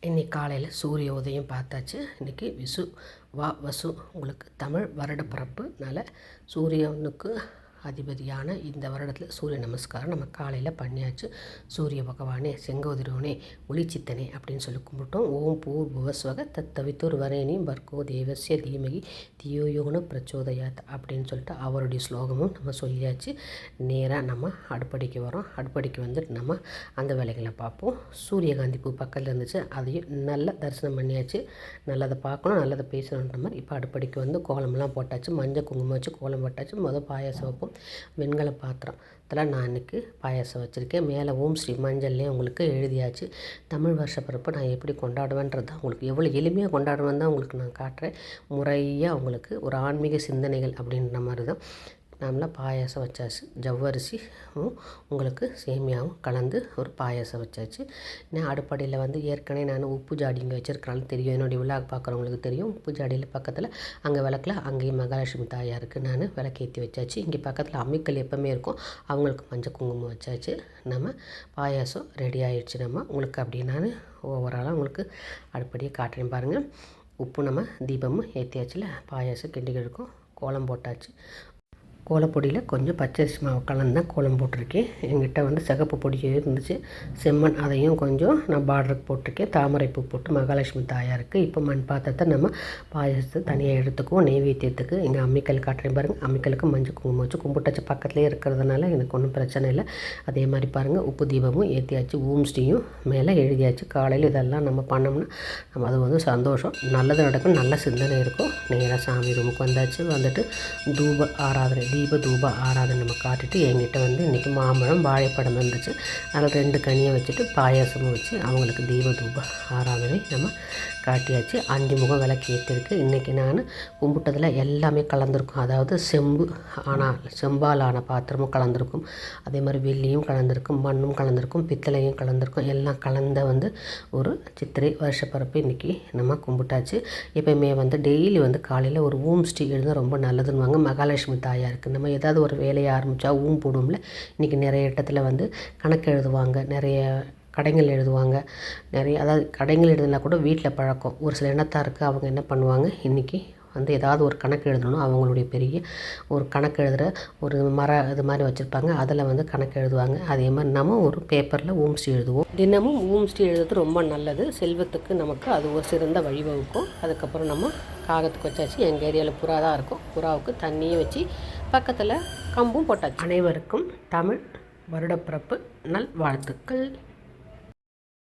இன்னைக்கு காலையில் சூரிய உதயம் பார்த்தாச்சு. இன்றைக்கி விசு வா வசு உங்களுக்கு தமிழ் வருடப்பிறப்புனால சூரியனுக்கு அதிபதியான இந்த வருடத்தில் சூரிய நமஸ்காரம் நம்ம காலையில் பண்ணியாச்சு. சூரிய பகவானே செங்கோதிரோனே ஒளிச்சித்தனே அப்படின்னு சொல்லி கும்பிட்டோம். ஓம் பூர் புவஸ்வக தத்தவித்தூர் வரேனி பர்கோ தேவசிய தீமகி தியோயோன பிரச்சோதயாத் அப்படின்னு சொல்லிட்டு அவருடைய ஸ்லோகமும் நம்ம சொல்லியாச்சு. நேராக நம்ம அடுப்படிக்கு வரோம். அடுப்படிக்கு வந்துட்டு நம்ம அந்த வேலைகளை பார்ப்போம். சூரியகாந்தி பூ பக்கத்தில் இருந்துச்சு. அதையும் நல்லா தரிசனம் பண்ணியாச்சு. நல்லதை பார்க்கணும் நல்லதை பேசணுன்ற மாதிரி இப்போ அடுப்படிக்கு வந்து கோலம்லாம் போட்டாச்சு. மஞ்சள் குங்குமம் வச்சு கோலம் போட்டாச்சு. மொதல் பாயாசம் வைப்போம். வெண்கல பாத்திரம். இதெல்லாம் நான் இன்றைக்கி பாயாசம் வச்சுருக்கேன். மேலே ஓம் ஸ்ரீ மஞ்சள்லேயே உங்களுக்கு எழுதியாச்சு. தமிழ் வருஷ பிறப்பு நான் எப்படி கொண்டாடுவேன்றது தான் உங்களுக்கு எவ்வளோ எளிமையாக கொண்டாடுவேன் தான் உங்களுக்கு நான் காட்டுறேன். முறையாக உங்களுக்கு ஒரு ஆன்மீக சிந்தனைகள் அப்படின்ற மாதிரி தான். நாமளாக பாயாசம் வச்சாச்சு. ஜவ்வரிசியும் உங்களுக்கு சேமியாவும் கலந்து ஒரு பாயாசம் வச்சாச்சு. நான் அடுப்படியில் வந்து ஏற்கனவே நான் உப்பு ஜாடி இங்கே வச்சுருக்கனால தெரியும். என்னுடைய விழா பார்க்குறவங்களுக்கு தெரியும். உப்பு ஜாடியில் பக்கத்தில் அங்கே விளக்கில் அங்கேயும் மகாலட்சுமி தாயாருக்கு நான் விளக்கேற்றி வச்சாச்சு. இங்கே பக்கத்தில் அம்மிக்கல் எப்போவுமே இருக்கும். அவங்களுக்கு மஞ்சள் குங்குமம் வச்சாச்சு. நம்ம பாயாசம் ரெடி ஆகிடுச்சு நம்ம உங்களுக்கு அப்படி நான் ஓவராலாக உங்களுக்கு அடுப்படியை காட்டுறேன் பாருங்கள் உப்பு நம்ம தீபமும் ஏற்றியாச்சுல பாயாசம் கிண்டி இருக்கும். கோலம் போட்டாச்சு. கோலப்பொடியில் கொஞ்சம் பச்சரிசி மாவு கலந்து தான் கோலம் போட்டிருக்கேன். எங்கிட்ட வந்து சிகப்பு பொடி இருந்துச்சு. செம்மண் அதையும் கொஞ்சம் நான் பார்டருக்கு போட்டிருக்கேன். தாமரைப்பூ போட்டு மகாலட்சுமி தாயாருக்கு இப்போ மண் பாத்திரத்தை நம்ம பாயசத்தை தனியாக எடுத்துக்குவோம். நெய்வேத்தியத்துக்கு. எங்கள் அம்மிக்கல் காட்டுறேன் பாருங்கள் அம்மிக்கலுக்கு மஞ்சள் குங்குமம் வச்சு கும்பிட்டாச்சு பக்கத்துலேயே இருக்கிறதுனால எனக்கு ஒன்றும் பிரச்சனை இல்லை. அதே மாதிரி பாருங்கள் உப்பு தீபமும் ஏற்றியாச்சு ஊம் மேலே எழுதியாச்சு. காலையில் இதெல்லாம் நம்ம பண்ணோம்னா நம்ம அது வந்து சந்தோஷம். நல்லது நடக்கும் நல்ல சிந்தனை இருக்கும். நேராக சாமி ரூமுக்கு வந்தாச்சு. வந்துட்டு தூப ஆராதனை தீப தூப ஆராதனை நம்ம காட்டிட்டு என்கிட்ட வந்து இன்றைக்கி மாம்பழம் வாழைப்பழம் இருந்துச்சு அதில் ரெண்டு கனியை வச்சுட்டு பாயாசமும் வச்சு அவங்களுக்கு தீப தூப ஆராதனை நம்ம காட்டியாச்சு. அஞ்சு முகம் விளக்கு ஏற்றிருக்கு. இன்றைக்கி நான் கும்பிட்டதில் எல்லாமே கலந்துருக்கும். அதாவது செம்பு ஆனால் செம்பால் ஆன பாத்திரமும் கலந்துருக்கும். அதே மாதிரி வெள்ளியும் கலந்துருக்கும் மண்ணும் கலந்துருக்கும் பித்தளையும் கலந்துருக்கும். எல்லாம் கலந்த வந்து ஒரு சித்திரை வருஷப்பரப்பு இன்றைக்கி நம்ம கும்பிட்டாச்சு. எப்போயுமே வந்து டெய்லி வந்து காலையில் ஒரு ஊம் ஸ்டீ எழுத ரொம்ப நல்லதுன்னுவாங்க. மகாலட்சுமி தாயாருக்கு நம்ம ஏதாவது ஒரு வேலையை ஆரம்பித்தா ஊம் போடுவோம்ல இன்றைக்கி நிறைய இடத்துல வந்து கணக்கு எழுதுவாங்க நிறைய கடைகள் எழுதுவாங்க. நிறைய அதாவது கடைகள் எழுதுனா கூட வீட்டில் பழக்கம். ஒரு சில இனத்தாருக்கு அவங்க என்ன பண்ணுவாங்க? இன்றைக்கி வந்து ஏதாவது ஒரு கணக்கு எழுதணும் அவங்களுடைய பெரிய ஒரு கணக்கு எழுதுகிற ஒரு மர இது மாதிரி வச்சுருப்பாங்க. அதில் வந்து கணக்கு எழுதுவாங்க. அதே மாதிரி நம்ம ஒரு பேப்பரில் ஊம்ஸ்டி எழுதுவோம். தினமும் ஊம்ஸ்டி எழுதுறது ரொம்ப நல்லது. செல்வத்துக்கு நமக்கு அது ஒரு சிறந்த வழிவகுக்கும். அதுக்கப்புறம் நம்ம காகத்துக்கு வச்சாச்சு. எங்கள் ஏரியாவில் புறா தான் இருக்கும். புறாவுக்கு தண்ணியும் வச்சு பக்கத்தில் கம்பும் போட்டாச்சு. அனைவருக்கும் தமிழ் வருடப்பிறப்பு நல் வாழ்த்துக்கள்